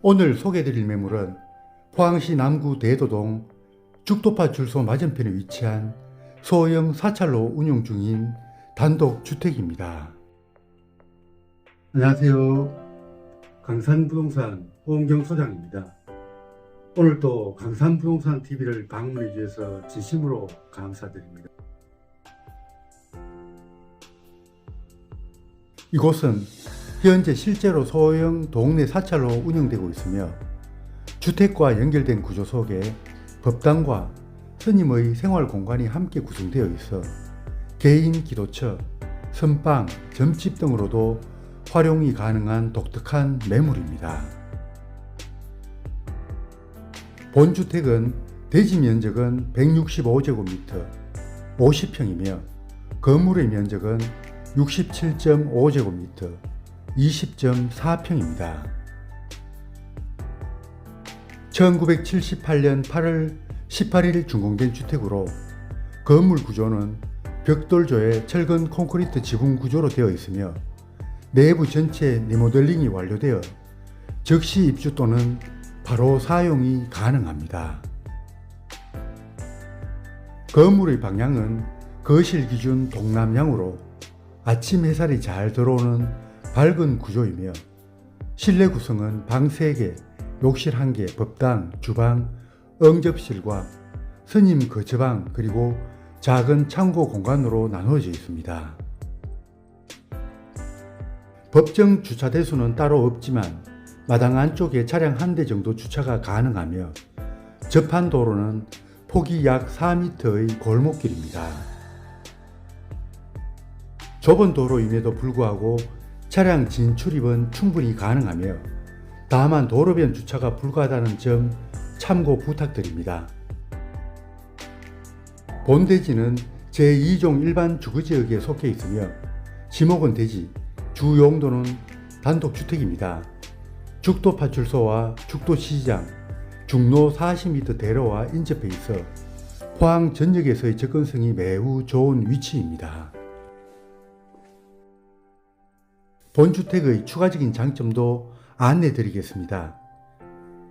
오늘 소개드릴 매물은 포항시 남구 대도동 죽도파 줄소 맞은편에 위치한 소형 사찰로 운영 중인 단독 주택입니다. 안녕하세요. 강산부동산 호은경 소장입니다. 오늘도 강산부동산 TV를 방문해 주셔서 진심으로 감사드립니다. 이곳은 현재 실제로 소형 동네 사찰로 운영되고 있으며 주택과 연결된 구조 속에 법당과 스님의 생활 공간이 함께 구성되어 있어 개인 기도처, 선방, 점집 등으로도 활용이 가능한 독특한 매물입니다. 본주택은 대지 면적은 165제곱미터 50평이며 건물의 면적은 67.5제곱미터 20.4평입니다. 1978년 8월 18일 준공된 주택으로 건물 구조는 벽돌조의 철근 콘크리트 지붕 구조로 되어 있으며 내부 전체 리모델링이 완료되어 즉시 입주 또는 바로 사용이 가능합니다. 건물의 방향은 거실 기준 동남향으로 아침 햇살이 잘 들어오는 밝은 구조이며 실내 구성은 방 3개, 욕실 1개, 법당, 주방, 응접실과 스님 거처방 그리고 작은 창고 공간으로 나누어져 있습니다. 법정 주차 대수는 따로 없지만 마당 안쪽에 차량 한 대 정도 주차가 가능하며 접한 도로는 폭이 약 4m의 골목길입니다. 좁은 도로임에도 불구하고 차량 진출입은 충분히 가능하며 다만 도로변 주차가 불가하다는 점 참고 부탁드립니다. 본대지는 제2종 일반 주거지역에 속해 있으며 지목은 대지, 주 용도는 단독주택입니다. 죽도 파출소와 죽도 시장, 중로 40m 대로와 인접해 있어 포항 전역에서의 접근성이 매우 좋은 위치입니다. 본주택의 추가적인 장점도 안내 드리겠습니다.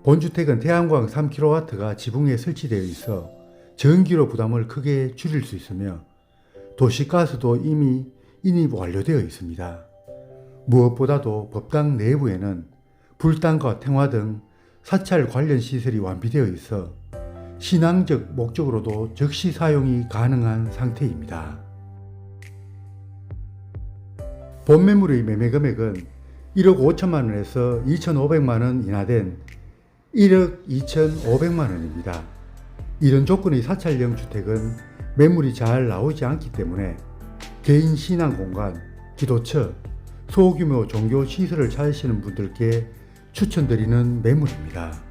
본주택은 태양광 3kW가 지붕에 설치되어 있어 전기료 부담을 크게 줄일 수 있으며 도시가스도 이미 인입 완료되어 있습니다. 무엇보다도 법당 내부에는 불당과 태화 등 사찰 관련 시설이 완비되어 있어 신앙적 목적으로도 즉시 사용이 가능한 상태입니다. 본 매물의 매매 금액은 1억 5천만 원에서 2,500만 원 인하된 1억 2,500만 원입니다. 이런 조건의 사찰형 주택은 매물이 잘 나오지 않기 때문에 개인 신앙 공간, 기도처, 소규모 종교 시설을 찾으시는 분들께 추천드리는 매물입니다.